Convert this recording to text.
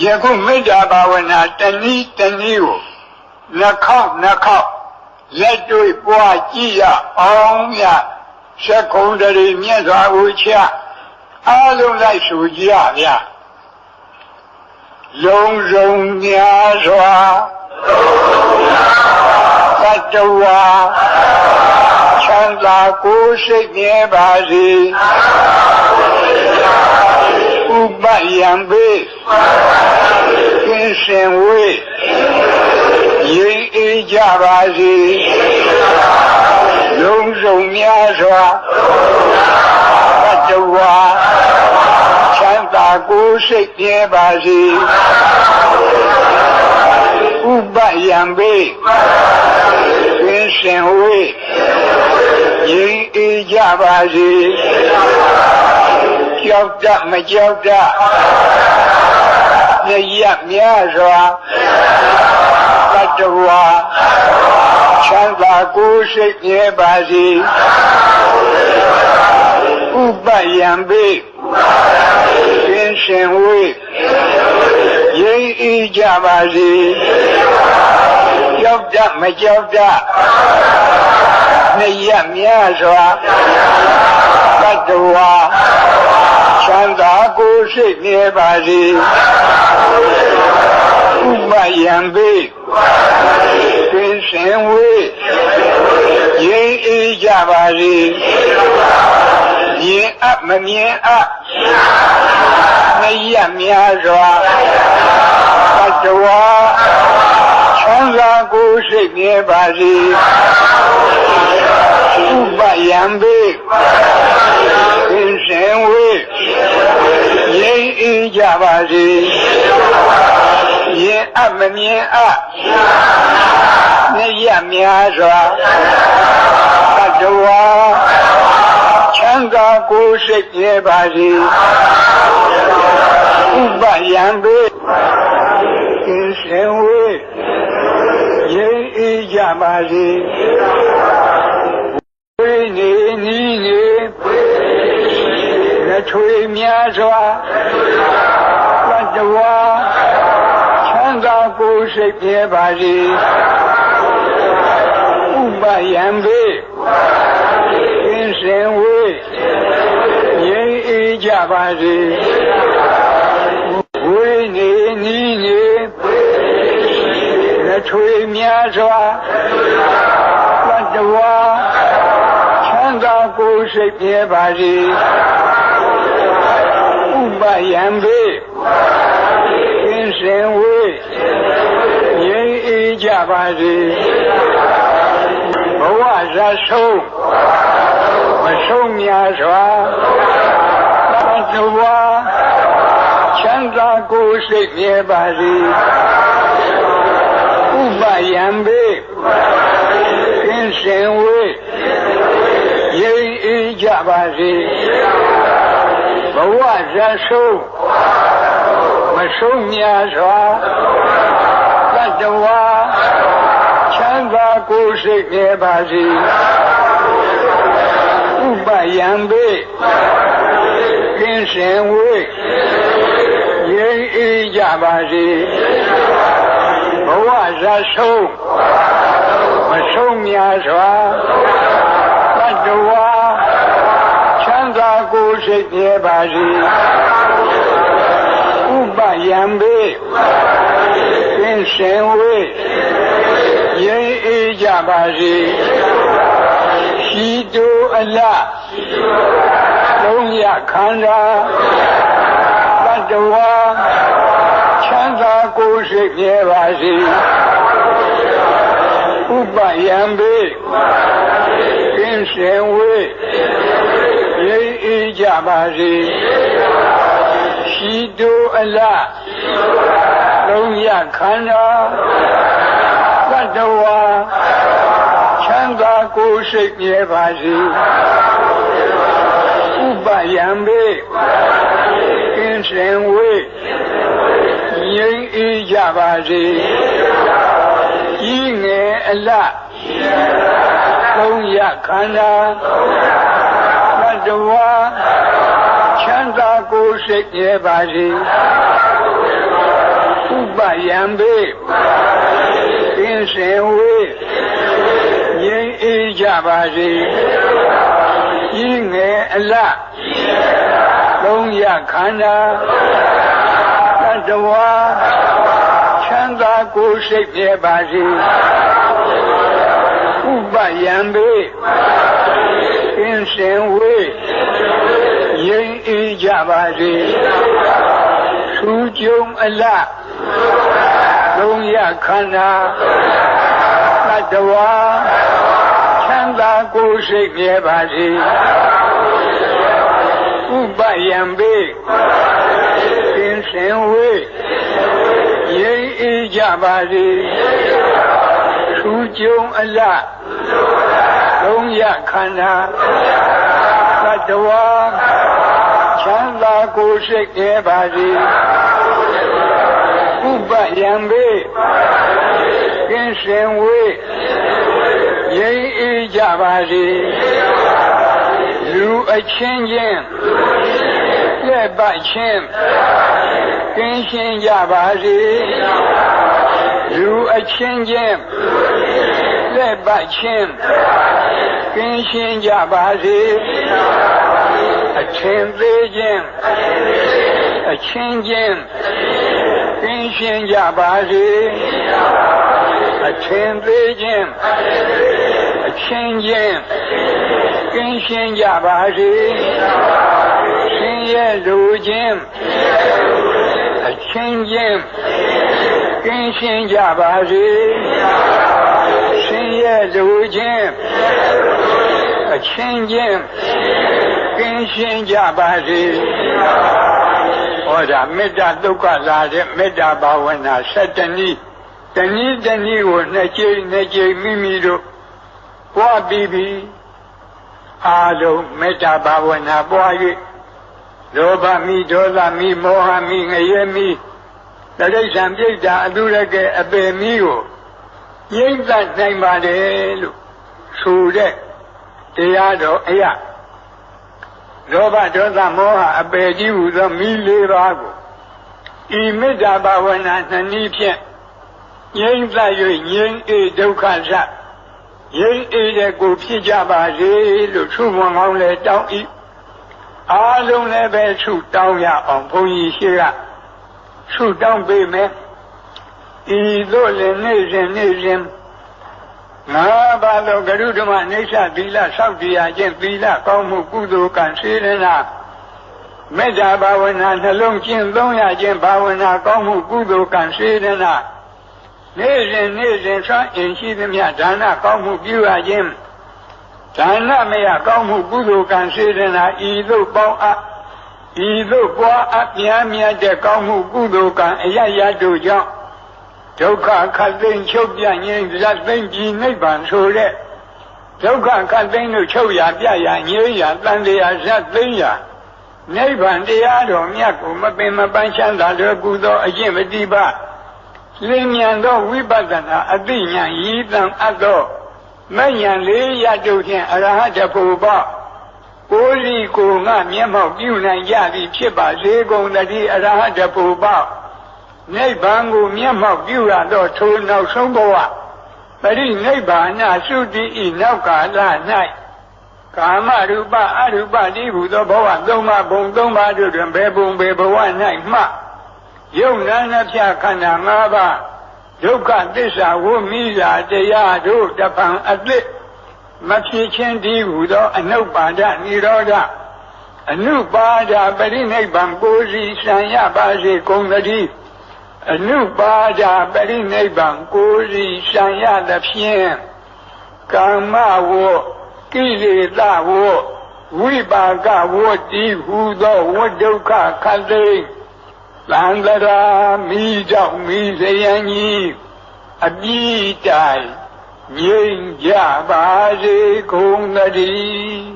ယခုမေတ္တာဘာဝနာတနည်းတနည်းကိုနှစ်ခေါက်နှစ်ခေါက်လက်တွေ့ပွားကြည့်ရအောင်မြတ်သက္ကုံတရီမြတ်စွာဘုရားအားလုံးလိုက်ဆိုကြရဗျာလုံးစုံများစွာသတ္တဝါချမ်းသာကိုယ်စိတ်မြဲပါစေ ဥပယံပေကင်းစင်ဝေးရိပ်အေးကြပါစေလုံးစုံများစွာသတ္တဝါချမ်းသာကိုယ်စိတ်မြဲပါစေဥပယံပေကင်းစင်ဝေးရိပ်အေးကြပါစေ ကြောက်တတ်မကြောက်တတ်မြရများစွာတတ္တဝါချမ်းသာကိုယ်စိတ်မြဲပါစေဥပယံပေကင်းရှင်ဝေးရိပ်အေးကြပါစေကြောက်တတ်မကြောက်တတ်မြရများစွာ တတ္တဝါချမ်းသာကိုယ်စိတ်မြဲပါစေဥပယံပေပင်စင်ဝေးရိပ်အေးကြပါစေမြင်အပ်မမြင်အပ်မရများစွာတတ္တဝါချမ်းသာကိုယ်စိတ်မြဲပါစေ ဥပယံပေပင်စင်ဝေးရိပ်အေးကြပါစေမြင်အပ်မမြင်အပ်နေရများစွာတတဝါချမ်းသာကိုယ်စိတ်ပြပါစေဥပယံပေကင်းစင်ဝေးရိပ်အေးကြပါစေ ထွေများစွာတတဝါချမ်းသာကိုယ်စိတ်ပြပါစေဥပယံပေကင်းစင်ဝေးရိပ်အေးကြပါစေဝိနေနီးနေလက်ထွေများစွာတတဝါချမ်းသာကိုယ်စိတ်ပြပါစေဥ ပယံပေကင်းစင်ဝေးရိပ်အေးကြပါစေဘဝဇတ်ဆုံးမဆုံးများစွာတတဝါချမ်းသာကိုယ်စိတ်မြဲပါစေဥပယံပေကင်းစင်ဝေးရိပ်အေးကြပါစေ ဘဝဇတ်ဆုံးမဆုံးများစွာတတဝါချမ်းသာကိုယ်စိတ်မြဲပါစေဥပယံပေကင်းစင်ဝေးရိပ်အေးကြပါစေဘဝဇတ်ဆုံးမဆုံးများစွာတတဝါချမ်း သာကိုယ်စိတ်မြဲပါစေဥပယံပေကင်းစင်ဝေးရိပ်အေးကြပါစေရှိတူအလလုံးရခန္ဓာတတဝါချမ်းသာကိုယ်စိတ်မြဲပါစေဥပယံပေ ကင်းစင်ဝေးရိပ်အေးကြပါစေရှိတူအလလုံးရခန္ဓာတတဝါချမ်းသာကိုယ်စိတ်မြဲပါစေဥပယံပေကင်းစင်ဝေးငြိမ်းအေးကြပါစေဤငယ်အလ သုံးရခန္ဓာတတဝါချမ်းသာကိုယ်စိတ်မြဲပါစေဥယံပေကင်းစင်ဝေးငြိမ်းအေးကြပါစေဤငယ်အလသုံးရခန္ဓာတတဝါချမ်းသာကိုယ်စိတ်ပြပါစေ ဥပယံပေကင်းစင်ဝေးငြိမ်းအေးကြပါစေသူကြုံအလသုံးရခန္ဓာတတဝါချမ်းသာကိုယ်စိတ်ပြပါစေဥပယံပေသင်စင်ဝေးရိပ်အေးကြပါစေသူ ကြုံအလသုံးရခန္ဓာတတဝါချမ်းသာကိုယ်စိတ်ပြပါစေဥပယံပေကင်းစင်ဝေးရိပ်အေးကြပါစေလူအချင်းချင်းလက်ပတ်ချင်းကင်းရှင်းကြပါစေ လူအချင်းချင်းလက်ပတ်ချင်းကင်းရှင်းကြပါစေအထင်သေးခြင်းအချင်းချင်းကင်းရှင်းကြပါစေအထင်သေးခြင်းအချင်းချင်းကင်းရှင်းကြပါစေရှင်ရဲ့လူချင်းအချင်းချင်း ကင်းရှင်းကြပါစေရှင်ရဲ့လူချင်းအချင်းချင်းကင်းရှင်းကြပါစေဟောဒါမေတ္တာဒုက္ခလာတဲ့မေတ္တာဘာဝနာ7တနည်းတနည်းတနည်းကိုနှစ်ကြိမ်နှစ်ကြိမ်မိမိတို့ပွားပြီးပြီးအားလုံးမေတ္တာဘာဝနာပွား၍လောဘမိဒေါသမိမောဟမိငရဲမိ တရိစ္ဆာန်ပြိတ္တာအတုရကအပေမိကိုငြိမ့်သက်နိုင်ပါတယ်လို့ဆိုတဲ့တရားတော်အရာလောဘဒေါသမောဟအပေကြီးဟူသောမိလေးပါးကိုဤမေတ္တာဘာဝနာနှစ်နည်းဖြင့်ငြိမ့်သက်၍ငြိမ့်အေဒုက္ခသရိမ့်အေးတဲ့ကိုဖြစ်ကြပါစေလို့သူ့ဘုံကောင်းလဲတောင်းဤအားလုံးလည်းပဲသူ့တောင်းရအောင်ဘုန်းကြီးရှိက သူ့တောင်းပေးမယ်ဤသို့လည်းနေ့စဉ်နေ့စဉ်ငါဘာလို့ဂရုဓမ္မနေသသီလစောင့်တရားခြင်းသီလကောင်းမှုကုသိုလ်ကံစေရနာမေတ္တာဘာဝနာနှလုံးကျင့်သုံးရခြင်းဘာဝနာကောင်းမှုကုသိုလ်ကံစေရနာနေ့စဉ်နေ့စဉ်ဆွမ်းအင်ရှိသမျှဒါနကောင်းမှုပြုရခြင်းဒါနမယကောင်းမှုကုသိုလ်ကံစေတနာဤသို့ပေါင်းအပ် ဤသို့ပွားအပ်များများတဲ့ကောင်းမှုကုသိုလ်ကံအယယတို့ကြောင့်ဒုက္ခခတ်သိမ်းချုပ်ပြငြိမ်းဇတ်သိမ်းပြီးနိဗ္ဗာန်ဆိုတဲ့ဒုက္ခခတ်သိမ်းလို့ချုပ်ရပြရငြိမ်းရတန်တရားဇတ်သိမ်းရနိဗ္ဗာန်တရားတော်မြတ်ကိုမပင်မပန်းချမ်းသာတဲ့ကုသိုလ်အကျင့်ပฏิပတ်လင်းမြန်သောဝိပဿနာအသိဉာဏ်ရည်တံအပ်သောမဉဏ်လေးရတုဖြင့်အရဟတဖို့ပေါ့ ကိုယ်စီကိုငါမျက်မှောက်ပြုနိုင်ကြသည်ဖြစ်ပါစေကုန်တည်းအရဟတဖို့ပေါ့နိဗ္ဗာန်ကိုမျက်မှောက်ပြုရသောထိုနောက်ဆုံးဘဝပရိနိဗ္ဗာန်သုတိဤနောက်ကာလ၌ကာမရူပအရူပတိဟုသောဘဝသုံးပါးဘုံသုံးပါးတို့တွင်ဘယ်ဘုံဘယ်ဘဝ၌မှယုံနာနှဖြခန္ဓာ၅ပါးဒုက္ခသစ္စာဝိမိစာတရားတို့တပံအသစ် မဖြစ်ချင်းတည်းဟူသောအနုပါဒនិရောဓအနုပါဒပရိနိဗ္ဗာန်ကိုစီဆံရပါစေကုန်သတည်းအနုပါဒပရိနိဗ္ဗာန်ကိုစီဆံရသဖြင့်ကာမဝကိလေသာဝဝိပါကဝတိဟူသောဝဒုက္ခခတ်သိသံဃာမိကြောင့်မိစယံကြီးအပြည့်တိုင် ငြိမ်ကြပါစေကုန်သတည်း